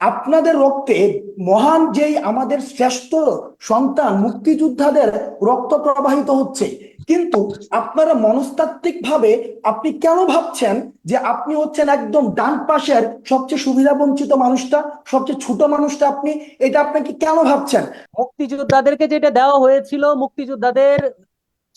আপনাদের রক্তে মহান যেই আমাদের শ্রেষ্ঠ সন্তান, মুক্তিযোদ্ধাদের রক্ত প্রবাহিত হচ্ছে। কিন্তু আপনারা মনস্তাত্ত্বিক ভাবে আপনি কেন ভাবছেন যে আপনি হচ্ছেন একদম ডান পাশের সবচেয়ে সুবিধা বঞ্চিত মানুষটা, সবচেয়ে ছোট মানুষটা আপনি? এটা আপনাকে কেন ভাবছেন? মুক্তিযোদ্ধাদেরকে যেটা দেওয়া হয়েছিল, মুক্তিযোদ্ধাদের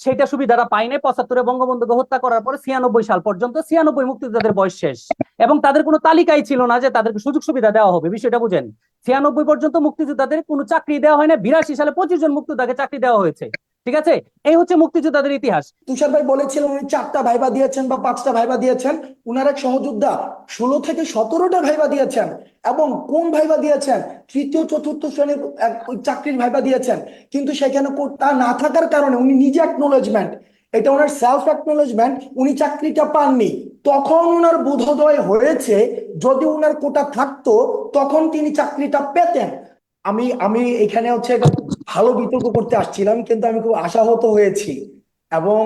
সেটা সুবিধাটা পায়নি পঁচাত্তরে বঙ্গবন্ধুকে হত্যা করার পরে ছিয়ানব্বই সাল পর্যন্ত ছিয়ানব্বই মুক্তিযোদ্ধাদের বয়স শেষ। এবং তাদের কোনো তালিকাই ছিল না যে তাদেরকে সুযোগ সুবিধা দেওয়া হবে, বিষয়টা বুঝেন। ছিয়ানব্বই পর্যন্ত মুক্তিযোদ্ধাদের কোনো চাকরি দেওয়া হয় না বিরাশি সালে পঁচিশ জন মুক্তিযোদ্ধাকে চাকরি দেওয়া হয়েছে। ঠিক আছে? এই হচ্ছে মুক্তিযোদ্ধাদের ইতিহাস। তুষার ভাই বলেছিলেন, উনি চারটা ভাইবা দিয়েছেন বা পাঁচটা ভাইবা দিয়েছেন। উনার এক সহযোদ্ধা ষোলো থেকে সতেরোটা ভাইবা দিয়েছেন এবং কোন ভাইবা দিয়েছেন? তৃতীয়, চতুর্থ শ্রেণির চাকরির ভাইবা দিয়েছেন। কিন্তু সেখানে তা না থাকার কারণে উনি নিজে অ্যাকনোলেজমেন্ট এটা ওনার সেলফ অ্যাকনোলেজমেন্ট উনি চাকরিটা পাননি। তখন ওনার বোধোদয় হয়েছে, যদি ওনার কোটা থাকতো, তখন তিনি চাকরিটা পেতেন। আমি আমি এখানে হচ্ছে একটা ভালো বিতর্ক করতে আসছিলাম, কিন্তু আমি খুব আশাহত হয়েছি। এবং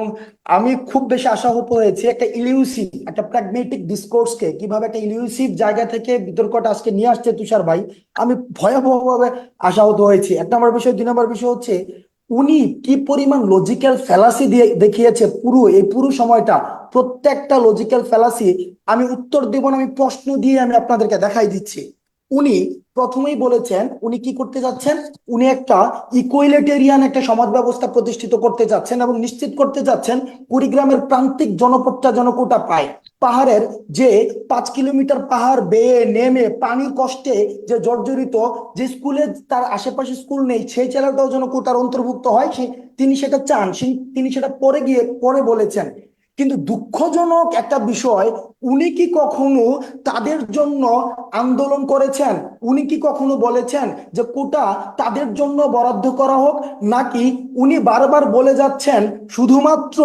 আমি খুব বেশি আশাহত হয়েছি একটা ইলিউসিভ একটা প্র্যাগমেটিক ডিসকোর্সকে কীভাবে একটা ইলিউসিভ জায়গা থেকে বিতর্কটা আজকে নিয়ে আসছে তুষার ভাই, আমি ভয়াবহভাবে আশাহত হয়েছি। এক নম্বর বিষয়, দুই নম্বর বিষয় হচ্ছে, উনি কি পরিমাণ লজিক্যাল ফ্যালাসি দিয়ে দেখিয়েছে পুরো, এই পুরো সময়টা? প্রত্যেকটা লজিক্যাল ফ্যালাসি আমি উত্তর দেব না, আমি প্রশ্ন দিয়ে আমি আপনাদেরকে দেখাই দিচ্ছি। উনি প্রথমেই বলেছেন, উনি কি করতে যাচ্ছেন? উনি একটা ইকুইলিটেরিয়ান একটা সমাজ ব্যবস্থা প্রতিষ্ঠিত করতে যাচ্ছেন এবং নিশ্চিত করতে যাচ্ছেন কুড়িগ্রামের প্রান্তিক জনপদটা যেন কোটা পায়। পাহাড়ের যে পাঁচ কিলোমিটার পাহাড় বেয়ে নেমে পানির কষ্টে যে জর্জরিত যে স্কুলে তার আশেপাশে স্কুল নেই, সেই ছেলেটাও যেন কোটার অন্তর্ভুক্ত হয়, সে তিনি সেটা চান তিনি সেটা পরে গিয়ে পরে বলেছেন। কিন্তু দুঃখজনক একটা বিষয় উনি কি কখনো তাদের জন্য আন্দোলন করেছেন? উনি কি কখনো বলেছেন যে, কোটা তাদের জন্য বরাদ্দ করা হোক? নাকি উনি বারবার বলে যাচ্ছেন, শুধুমাত্র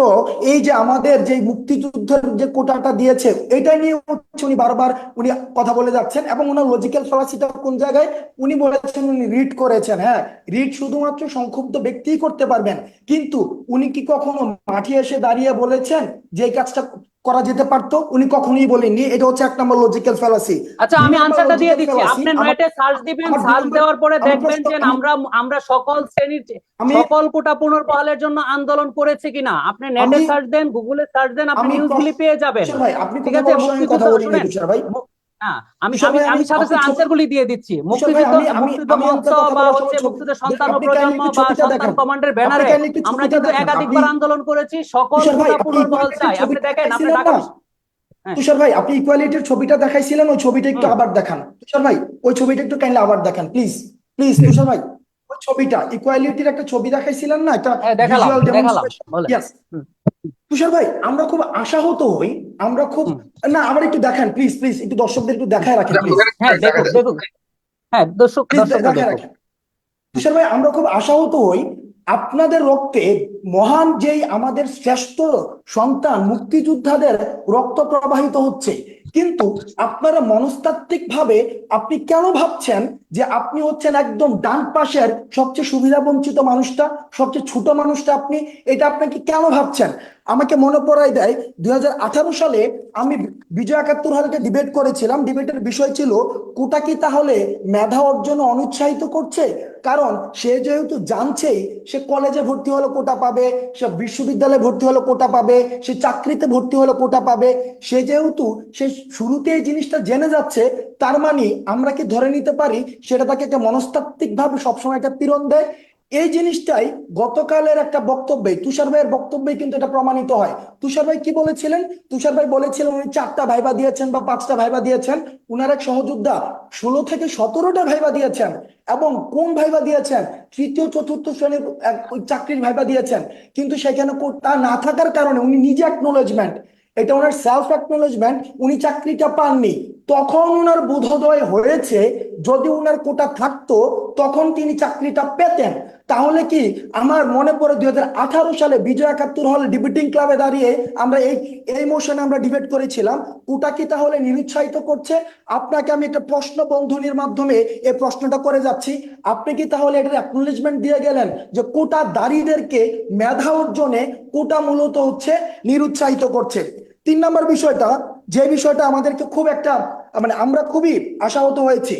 এই যে আমাদের যে মুক্তিযুদ্ধের যে কোটাটা দিয়েছে, এটা নিয়ে উনি বারবার উনি কথা বলে যাচ্ছেন এবং ওনার লজিক্যাল ফলাসিটা কোন জায়গায়? উনি বলেছেন উনি রিড করেছেন হ্যাঁ। রিড শুধুমাত্র সংক্ষুব্ধ ব্যক্তিই করতে পারবেন। কিন্তু উনি কি কখনো মাঠে এসে দাঁড়িয়ে বলেছেন যে কাজটা করা যেতে পারতো উনি কখনোই বলেননি। এটা হচ্ছে এক নম্বর লজিক্যাল ফ্যালাসি আচ্ছা আমি আনসারটা দিয়ে দিচ্ছি। আপনি নেটে সার্চ দিবেন সার্চ দেওয়ার পরে দেখবেন যে আমরা আমরা সকল শ্রেণির সকল কোটা পুনর্বহালের জন্য আন্দোলন করেছি কিনা? আপনি নেটে সার্চ দেন গুগলে সার্চ দেন আপনি নিউজগুলি পেয়ে যাবেন। আপনি ঠিক আছে, কথা। তুষার ভাই। আমি তুষার আমি সাথে সাথে আনসারগুলি দিয়ে দিচ্ছি। তুষার মুক্তিযুদ্ধ আমি- আমি- মুক্তিযুদ্ধ আমি মঞ্চ আপনার কথা বা হচ্ছে মুক্তিযুদ্ধ সন্তান প্রজন্ম বা ছবিটা সন্তান কমান্ডের ব্যানারে আমরা কিন্তু একাধিকবার আন্দোলন করেছি সকল তুষার ভাই, আপনি চাই। আপনি দেখেন আপনি দেখাইছিলেন ঢাকা না? বিশ- হ্যাঁ। তুষার ভাই আপনি ইকুয়ালিটির ছবিটা দেখাইছিলেন ওই ছবিটা একটু আবার দেখান। তুষার ভাই ওই ছবিটা একটু কাইন্ডলি আবার দেখান প্লিজ প্লিজ তুষার ভাই। ছবিটা ইকুয়ালিটির একটা ছবি দেখাইছিলেন না একটা হ্যাঁ? বলেন। Yes. হুম। তুষার ভাই আমরা খুব আশাহত হই আমরা খুব না আবার একটু দেখান প্লিজ প্লিজ একটু দর্শকদের একটু দেখায় রাখেন প্লিজ হ্যাঁ হ্যাঁ দর্শক দেখায় রাখেন তুষার ভাই আমরা খুব আশাহত হই আপনাদের রক্তে মহান যেই আমাদের শ্রেষ্ঠ সন্তান মুক্তিযোদ্ধাদের রক্ত প্রবাহিত হচ্ছে কিন্তু আপনারা মনস্তাত্ত্বিক ভাবে আপনি কেন ভাবছেন যে আপনি হচ্ছেন একদম ডান পাশের সবচেয়ে সুবিধা বঞ্চিত মানুষটা, সবচেয়ে ছোট মানুষটা আপনি? এটা আপনাকে কেন ভাবছেন? আমাকে মনে পড়াই দেয়, দুই সালে আমি বিজয় একাত্তর হলকে ডিবেট করেছিলাম। ডিবেটের বিষয় ছিল, কোটা কি তাহলে মেধা অর্জনে অনুৎসাহিত করছে? কারণ সে যেহেতু জানছেই, সে কলেজে ভর্তি হলে কোটা পাবে, সে বিশ্ববিদ্যালয়ে ভর্তি হলে কোটা পাবে, সে চাকরিতে ভর্তি হলে কোটা পাবে। সে যেহেতু, সে শুরুতে এই জিনিসটা জেনে যাচ্ছে, তার মানে আমরা কি ধরে নিতে পারি, সেটা তাকে একটা মনস্তাত্ত্বিক ভাবে সবসময় একটা পীড়ন দেয়? এই জিনিসটাই গতকালের একটা বক্তব্যে তুষার ভাইয়ের বক্তব্যে কিন্তু এটা প্রমাণিত হয়। তুষার ভাই কি বলেছিলেন? তুষার ভাই বলেছিলেন উনি চারটা ভাইবা দিয়েছেন বা পাঁচটা ভাইবা দিয়েছেন। উনার এক সহযোদ্ধা ষোলো থেকে সতেরোটা ভাইবা দিয়েছেন এবং কোন ভাইবা দিয়েছেন? তৃতীয়, চতুর্থ শ্রেণির চাকরির ভাইবা দিয়েছেন। কিন্তু সেখানে তা না থাকার কারণে উনি নিজে অ্যাকনোলেজমেন্ট এটা ওনার সেলফ অ্যাকনোলেজমেন্ট উনি চাকরিটা পাননি। তখন ওনার বোধোদয় হয়েছে যদি ওনার কোটা থাকতো, তখন তিনি চাকরিটা পেতেন। তাহলে কি আমার মনে পড়ে দু হাজার আঠারো সালে বিজয় একাত্তর হল ডিবেটিং ক্লাবে দাঁড়িয়ে আমরা এই এই মোশনে আমরা ডিবেট করেছিলাম। কোটা কি তাহলে নিরুৎসাহিত করছে? আপনাকে আমি একটা প্রশ্ন বন্ধনীর মাধ্যমে এই প্রশ্নটা করে যাচ্ছি। আপনি কি তাহলে এটার অ্যাকনোলেজমেন্ট দিয়ে গেলেন যে কোটা দাঁড়িয়েদেরকে মেধা অর্জনে কোটা মূলত হচ্ছে নিরুৎসাহিত করছে? তিন নম্বর বিষয়টা, যে বিষয়টা আমাদেরকে খুব একটা মানে আমরা খুবই আশাহত হয়েছি।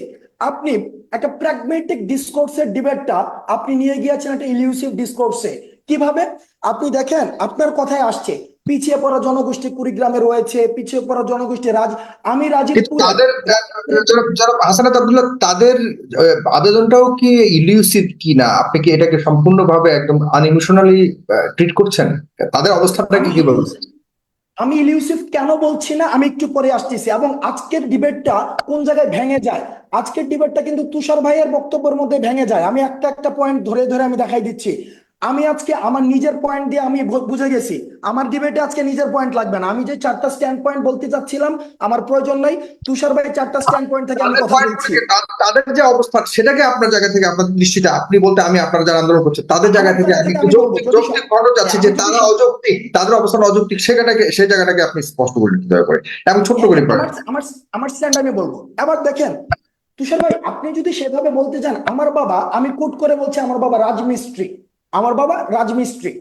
আপনি একটা প্র্যাগমেটিক ডিসকোর্সের ডিবেটটা আপনি নিয়ে গিয়েছেন একটা ইলিউসিভ ডিসকোর্সে কীভাবে? আপনি দেখেন আপনার কথায় আসছে পিছিয়ে পড়া জনগোষ্ঠী কুড়িগ্রামে রয়েছে পিছিয়ে পড়া জনগোষ্ঠী রাজ আমি রাজীবপুর তাদের জনাব হাসানাত আব্দুল্লাহ তাদের আবেদনটাও কি ইলিউসিভ কি না? আপনি কি এটাকে সম্পূর্ণভাবে একদম আনইমোশনালি ট্রিট করছেন? তাদের অবস্থানটা কি কি বলছেন? আমি ইলিউসিফ কেন বলছি না? আমি একটু পরে আসতেছি। এবং আজকের ডিবেটটা কোন জায়গায় ভেঙে যায়? আজকের ডিবেটটা কিন্তু তুষার ভাইয়ের বক্তব্যের মধ্যে ভেঙে যায়। আমি একটা একটা পয়েন্ট ধরে ধরে আমি দেখাই দিচ্ছি। আমি আজকে আমার নিজের পয়েন্ট দিয়ে আমি বুঝে গেছি। আমার ডিবেটে আজকে নিজের পয়েন্ট লাগবে না। আমি যে চারটা স্ট্যান্ড পয়েন্ট বলতে চাচ্ছিলাম আমার প্রয়োজন নাই। তুষার ভাই চারটা স্ট্যান্ড পয়েন্ট থেকে আমি কথা বলছি। তাদের যে অবস্থান সেটাকে আপনার জায়গা থেকে আপনার দৃষ্টিতে আপনি বলতে আমি আপনারা যারা আন্দোলন করছেন তাদের জায়গা থেকে আমি যৌক্তিক যৌক্তিক যাচ্ছি যে তারা অযৌক্তিক তাদের অবস্থান অযৌক্তিক সেটাকে সেই জায়গাটাকে আপনি স্পষ্ট করে দিতে দয়া করে। এবং ছোট্ট করে আমার আমার আমার স্ট্যান্ড আমি বলব। এবার দেখেন তুষার ভাই আপনি যদি সেভাবে বলতে চান আমার বাবা আমি কোট করে বলছি আমার বাবা রাজমিস্ত্রি। আমার বাবা রাজমিস্ত্রি।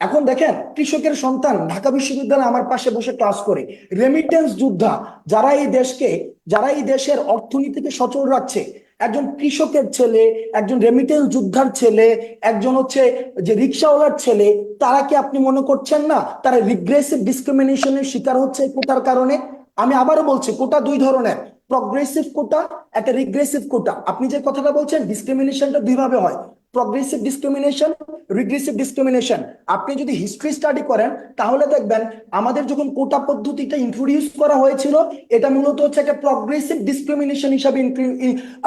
এখন দেখেন, কৃষকের সন্তান ঢাকা বিশ্ববিদ্যালয়ে আমার পাশে বসে ক্লাস করে। রেমিটেন্স যোদ্ধা, যারা এই দেশকে, যারা এই দেশের অর্থনীতিকে সচল রাখছে, একজন কৃষকের ছেলে, একজন রেমিটেন্স যোদ্ধার ছেলে, একজন হচ্ছে যে রিক্সাওয়ালার ছেলে, তারা কি আপনি মনে করছেন না? তারা রিগ্রেসিভ ডিসক্রিমিনেশনের শিকার হচ্ছে কোটার কারণে? আমি আবারও বলছি, কোটা দুই ধরনের। প্রগ্রেসিভ কোটা, একটা রিগ্রেসিভ কোটা। আপনি যে কথাটা বলছেন ডিসক্রিমিনেশনটা দুইভাবে হয়। প্রগ্রেসিভ ডিসক্রিমিনেশন রিগ্রেসিভ ডিসক্রিমিনেশন আপনি যদি হিস্ট্রি স্টাডি করেন, তাহলে দেখবেন আমাদের যখন কোটা পদ্ধতিটা ইন্ট্রোডিউস করা হয়েছিল, এটা মূলত হচ্ছে একটা প্রগ্রেসিভ ডিসক্রিমিনেশন হিসাবে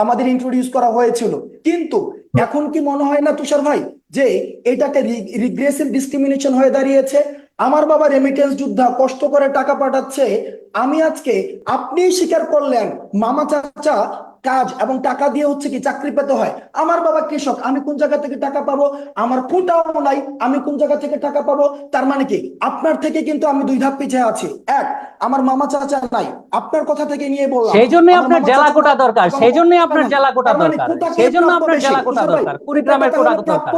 আমাদের ইন্ট্রোডিউস করা হয়েছিল। কিন্তু এখন কি মনে হয় না, তুষার ভাই, যে এটাকে রিগ্রেসিভ ডিসক্রিমিনেশন হয়ে দাঁড়িয়েছে? আমার বাবা রেমিটেন্স যোদ্ধা, কষ্ট করে টাকা পাঠাচ্ছে। আমি আজকে আপনিই স্বীকার করলেন, মামা চাচা কাজ এবং টাকা দিয়ে হচ্ছে কি চাকরি পেতে হয়। আমার বাবা কৃষক আমি কোন জায়গা থেকে টাকা পাবো? আমার কোটাও নাই আমি কোন জায়গা থেকে টাকা পাবো? তার মানে কি? আপনার থেকে কিন্তু আমি দুই ধাপ পিছিয়ে আছি। এক আমার মামা চাচা নাই। আপনার কথা থেকে নিয়ে বললাম। সেই জন্যই আমার আপনার জেলা কোটা দরকার। সেই জন্যই কোটা আপনার জেলা কোটা মানে দরকার। সেই জন্য আপনার? জেলা কোটা দরকার। কুড়িগ্রামের কোটা কোটা দরকার।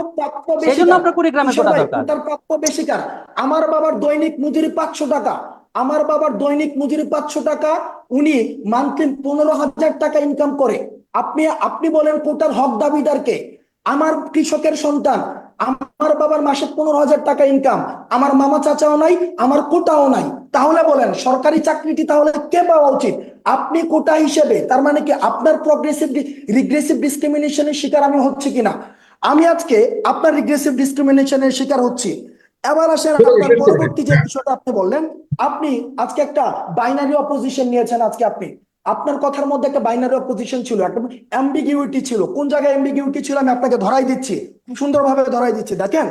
সেই জন্য আপনার কুড়িগ্রামের কোটা দরকার। কোটার প্রাপ্য বেশি কার? আমার বাবার দৈনিক মজুরি পাঁচশো টাকা। আমার বাবার দৈনিক মজুরি পাঁচশো টাকা, উনি মান্থলি পনেরো হাজার টাকা ইনকাম করে। আপনি আপনি বলেন কোটার হক দাবিদারকে, আমার কৃষকের সন্তান, আমার বাবার মাসে পনেরো হাজার টাকা ইনকাম আমার মামা চাচাও নাই, আমার কোটাও নাই। তাহলে বলেন, সরকারি চাকরিটি তাহলে কে পাওয়া উচিত? আপনি কোটা হিসেবে, তার মানে কি আপনার প্রগ্রেসিভ রিগ্রেসিভ ডিসক্রিমিনেশনের শিকার আমি হচ্ছি কিনা? আমি আজকে আপনার রিগ্রেসিভ ডিসক্রিমিনেশনের শিকার হচ্ছি। এবার আসেন আপনার পরবর্তী যে বিষয়টা আপনি বললেন আপনি আজকে একটা বাইনারি অপোজিশন নিয়েছেন আজকে আপনি। আপনার কথার মধ্যে একটা বাইনারি অপোজিশন ছিল একটা অ্যাম্বিগিউটি ছিল। কোন জায়গায় অ্যাম্বিগিউটি ছিল আমি আপনাকে ধরাই দিচ্ছি। খুব সুন্দরভাবে ধরাই দিচ্ছি। দেখেন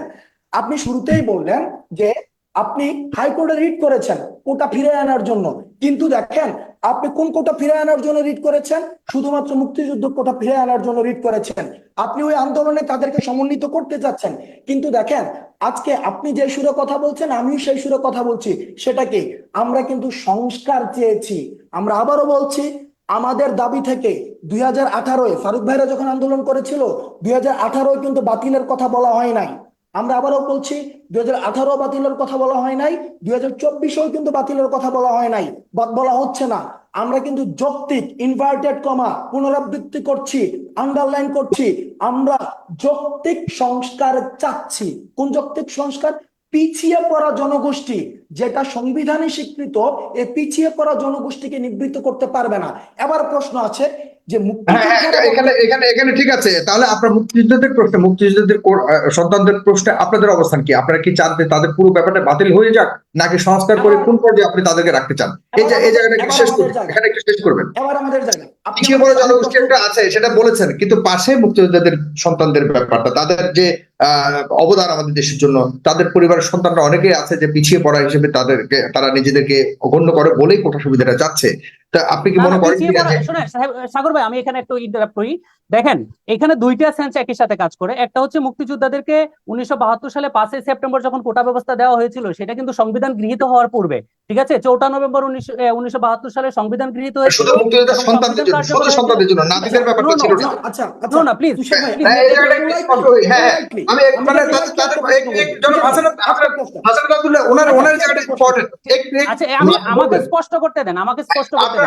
আপনি শুরুতেই বললেন যে আপনি হাইকোর্টে রিট করেছেন, কোটা ফিরে আনার জন্য। কিন্তু দেখেন, আপনি কোন কোটা ফিরে আনার জন্য রিট করেছেন? শুধুমাত্র মুক্তিযুদ্ধ কোটা ফিরে আনার জন্য রিট করেছেন। আপনি ওই আন্দোলনে তাদেরকে সমন্বিত করতে চাচ্ছেন কিন্তু দেখেন, আজকে আপনি যে সুরে কথা বলছেন, আমিও সেই সুরে কথা বলছি। সেটা কি? আমরা কিন্তু সংস্কার চেয়েছি। আমরা আবারও বলছি, আমাদের দাবি থেকে দুই হাজার আঠারোয় ফারুক ভাইরা যখন আন্দোলন করেছিল, দুই হাজার আঠারোয় কিন্তু বাতিলের কথা বলা হয় নাই। আমরা আবারও বলছি, দুই হাজার আঠারো বাতিলের কথা বলা হয় নাই, দুই হাজার চব্বিশেও কিন্তু বাতিলের কথা বলা হয় নাই। বলা হচ্ছে না। আমরা কিন্তু যৌক্তিক ইনভার্টেড কমা পুনরাবৃত্তি করছি আন্ডারলাইন করছি, আমরা যৌক্তিক সংস্কার চাচ্ছি। কোন যৌক্তিক সংস্কার? পিছিয়ে পড়া জনগোষ্ঠী, যেটা সংবিধানে স্বীকৃত এই পিছিয়ে পড়া জনগোষ্ঠীকে নিবৃত্ত করতে পারবে না। এবার প্রশ্ন আছে যে হ্যাঁ হ্যাঁ এখানে এখানে এখানে ঠিক আছে। তাহলে আপনার মুক্তিযুদ্ধদের প্রশ্নে মুক্তিযুদ্ধদের সন্তানদের প্রশ্নে আপনাদের অবস্থান কি? আপনারা কি চান যে তাদের পুরো ব্যাপারটা বাতিল হয়ে যাক নাকি সংস্কার করে কোন পর্যায়ে আপনি তাদেরকে রাখতে চান? এই জায়গাটা শেষ করবেন এখানে একটু শেষ করবেন। এবার আমাদের জায়গা। পিছিয়ে পড়া জনগোষ্ঠী একটা আছে সেটা বলেছেন কিন্তু পাশে মুক্তিযোদ্ধাদের সন্তানদের ব্যাপারটা তাদের যে আহ, অবদান আমাদের দেশের জন্য তাদের পরিবারের সন্তানরা অনেকেই আছে যে পিছিয়ে পড়া হিসেবে তাদেরকে তারা নিজেদেরকে অগণ্য করে বলেই কোটা সুবিধাটা চাচ্ছে। তা আপনি কি মনে করেন সাগর ভাই আমি এখানে একটু ইন্টারাপ্ট করি। দেখেন এখানে দুইটা সেন্স একই সাথে কাজ করে। একটা হচ্ছে মুক্তিযোদ্ধাদেরকে উনিশশো বাহাত্তর সালে পাঁচই সেপ্টেম্বর যখন কোটা ব্যবস্থা দেওয়া হয়েছিল সেটা কিন্তু সংবিধান গৃহীত হওয়ার পূর্বে। ঠিক আছে? চৌঠা নভেম্বর উনিশশো উনিশশো বাহাত্তর সালে সংবিধান গৃহীত না। না প্লিজ হ্যাঁ, হয়ে- হ্যাঁ, হ্যাঁ। আমাকে স্পষ্ট করতে দেন আমাকে স্পষ্ট করতে দেন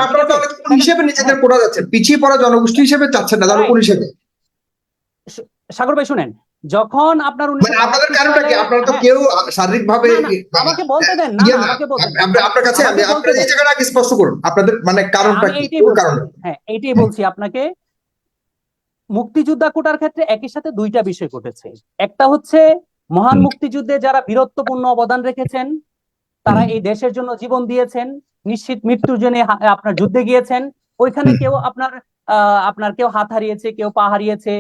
হিসেবে নিজেদের পড়া যাচ্ছে? পিছিয়ে পড়া জনগোষ্ঠী হিসেবে চাচ্ছেন না কোন হিসেবে? সাগর ভাই শুনেন যখন আপনার মানে আপনাদের কারণটা কি? আপনারা তো কেউ শারীরিক ভাবে না, না, আমাকে বলতে দেন, না, ইয়ে আমাকে বলতে দেন। আপনার কাছে আমি আপনার এই জায়গাটা আগে স্পষ্ট করুন। আপনাদের মানে কারণটা কি? বলছি হ্যাঁ এইটাই বলছি আপনাকে। মুক্তিযোদ্ধা কোটার ক্ষেত্রে একই সাথে দুইটা বিষয় ঘটেছে। একটা হচ্ছে মহান। মুক্তিযুদ্ধে যারা বীরত্বপূর্ণ অবদান রেখেছেন তারা এই দেশের জন্য জীবন দিয়েছেন নিশ্চিত মৃত্যুর জন্য আপনার যুদ্ধে গিয়েছেন ওইখানে কেউ আপনার আপনার কেউ হাত হারিয়েছে কেউ পা হারিয়েছে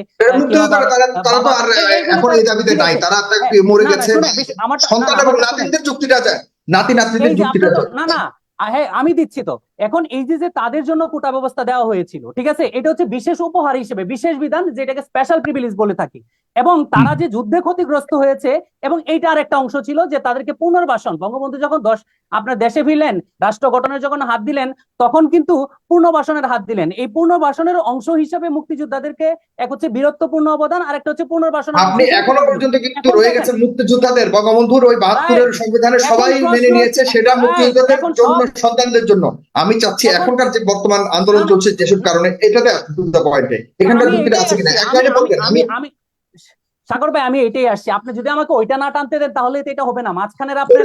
না না হ্যাঁ আমি দিচ্ছি তো। এখন এই যে যে তাদের জন্য কোটা ব্যবস্থা দেওয়া হয়েছিল ঠিক আছে? এটা হচ্ছে বিশেষ উপহার হিসেবে বিশেষ বিধান যেটাকে স্পেশাল প্রিভিলেজ বলে থাকি। এবং তারা যে যুদ্ধে ক্ষতিগ্রস্ত হয়েছে এবং এইটা আর একটা অংশ ছিল যে তাদেরকে পুনর্বাসন। বঙ্গবন্ধু যখন দশ আপনার দেশে ফিরলেন রাষ্ট্র গঠনের যখন হাত দিলেন তখন কিন্তু পুনর্বাসনের হাত দিলেন। এই পুনর্বাসনের অংশ হিসেবে মুক্তিযোদ্ধাদেরকে এক হচ্ছে বীরত্বপূর্ণ অবদান আর একটা হচ্ছে পুনর্বাসনের আপনি এখনও পর্যন্ত কিন্তু রয়ে গেছেন মুক্তিযোদ্ধাদের। বঙ্গবন্ধুর ওই বাহাত্তরের সংবিধানে সবাই মেনে নিয়েছে সেটা মুক্তিযোদ্ধাদের জন্য সন্তানদের জন্য। আমি চাচ্ছি এখনকার যে বর্তমান আন্দোলন চলছে যেসব কারণে এটাতে পয়েন্টে এখানকার যুক্তিটা আছে কিনা। এক লাইনে বলবেন আমি সাগর ভাই আমি এটাই আসছি। আপনি যদি আমাকে ওইটা না টানতে দেন তাহলে তো এটা হবে না। মাঝখানের আপনার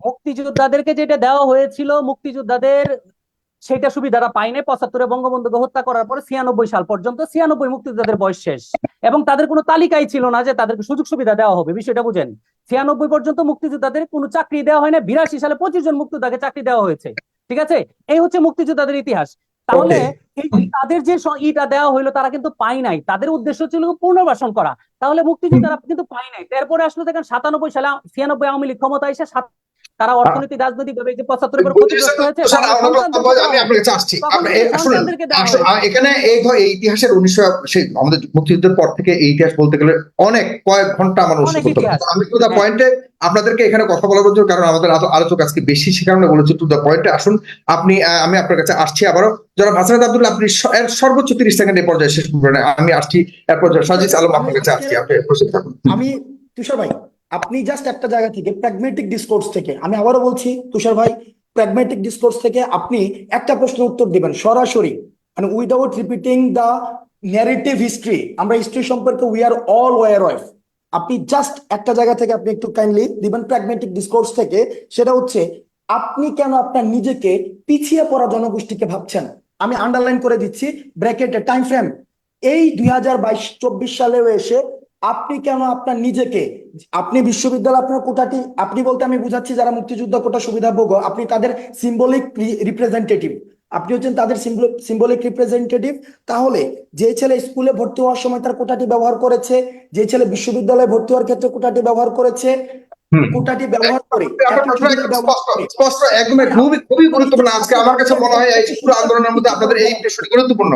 মুক্তিযোদ্ধাদেরকে যেটা দেওয়া হয়েছিল মুক্তিযোদ্ধাদের সেটা সুবিধাটা পায়নি পঁচাত্তরে বঙ্গবন্ধুকে হত্যা করার পরে ছিয়ানব্বই সাল পর্যন্ত ছিয়ানব্বই মুক্তিযোদ্ধাদের বয়স শেষ। এবং তাদের কোনো তালিকাই ছিল না যে তাদেরকে সুযোগ সুবিধা দেওয়া হবে বিষয়টা বুঝেন। ছিয়ানব্বই পর্যন্ত মুক্তিযোদ্ধাদের কোনো চাকরি দেওয়া হয় না বিরাশি সালে পঁচিশ জন মুক্তিযোদ্ধাকে চাকরি দেওয়া হয়েছে। ঠিক আছে? এই হচ্ছে মুক্তিযোদ্ধাদের ইতিহাস। তাহলে এই তাদের যে ইটা দেওয়া হইল তারা কিন্তু পাই নাই। তাদের উদ্দেশ্য ছিল পুনর্বাসন করা। তাহলে মুক্তিযোদ্ধারা কিন্তু পাই নাই। তারপরে আসলে দেখেন সাতানব্বই সালে ছিয়ানব্বই আওয়ামী লীগ ক্ষমতা এসে তারা অর্থনৈতিক রাজনৈতিক ভাবে যে পঁচাত্তরের পর ক্ষতিগ্রস্ত হয়েছে আমি আপনার কাছে আসছি এ- শুনুন। এখানে এই ইতিহাসের উনিশশো সেই আমাদের মুক্তিযুদ্ধের পর থেকে এই ইতিহাস বলতে গেলে অনেক কয়েক ঘণ্টা আমার অনেক করতে আমি টু দা হ্যাঁ। পয়েন্টে আপনাদেরকে এখানে কথা বলা বলছি কারণ আমাদের আলো- আলোচক আজকে বেশি সে কারণে বলেছি টু দা পয়েন্টে আসুন। আপনি আমি আপনার কাছে আসছি আবারও। যারা হাসানাত আব্দুল্লাহ আপনি এর সর্বোচ্চ তিরিশ সেকেন্ড এই পর্যায়ে শেষ করবেন। আমি আসছি এরপর সাজিদ আলম আপনার কাছে আসছি। আপনি প্রস্তুত থাকুন। আমি তুষার ভাই আপনি জাস্ট একটা জায়গা থেকে প্র্যাগমেটিক ডিসকোর্স থেকে, আমি আবারও বলছি, তুষার ভাই প্র্যাগমেটিক ডিসকোর্স থেকে আপনি একটা প্রশ্নের উত্তর দিবেন, সরাসরি মানে without repeating the narrative history আমরা হিস্ট্রি সম্পর্কে we are all aware of আপনি জাস্ট একটা জায়গা থেকে আপনি একটু কাইন্ডলি দিবেন প্র্যাগমেটিক ডিসকোর্স থেকে, সেটা হচ্ছে, আপনি কেন আপনার নিজেকে পিছিয়ে পড়া জনগোষ্ঠীকে ভাবছেন? আমি আন্ডারলাইন করে দিচ্ছি ব্র্যাকেটে টাইম ফ্রেম এই দুই হাজার বাইশ, চব্বিশ সালেও এসে আপনি কেন আপনার নিজেকে আপনি বিশ্ববিদ্যালয় আপনার কোটাটি আপনি বলতে আমি বুঝাচ্ছি যারা মুক্তিযুদ্ধ কোটা সুবিধাভোগ আপনি তাদের সিম্বলিক রিপ্রেজেন্টেটিভ আপনি হচ্ছেন তাদের সিম্বলিক রিপ্রেজেন্টেটিভ তাহলে যে ছেলে স্কুলে ভর্তি হওয়ার সময় তার কোটাটি ব্যবহার করেছে যে ছেলে বিশ্ববিদ্যালয়ে ভর্তি হওয়ার ক্ষেত্রে কোটাটি ব্যবহার করেছে। কোটাটি ব্যবহার করে সুবিধা একদম ব্যবহার স্পষ্ট করে। স্পষ্ট একদম খুবই খুবই গুরুত্বপূর্ণ আজকে। আমার কাছে মনে হয় এই পুরো আন্দোলনের মধ্যে আপনাদের এই গুরুত্বপূর্ণ।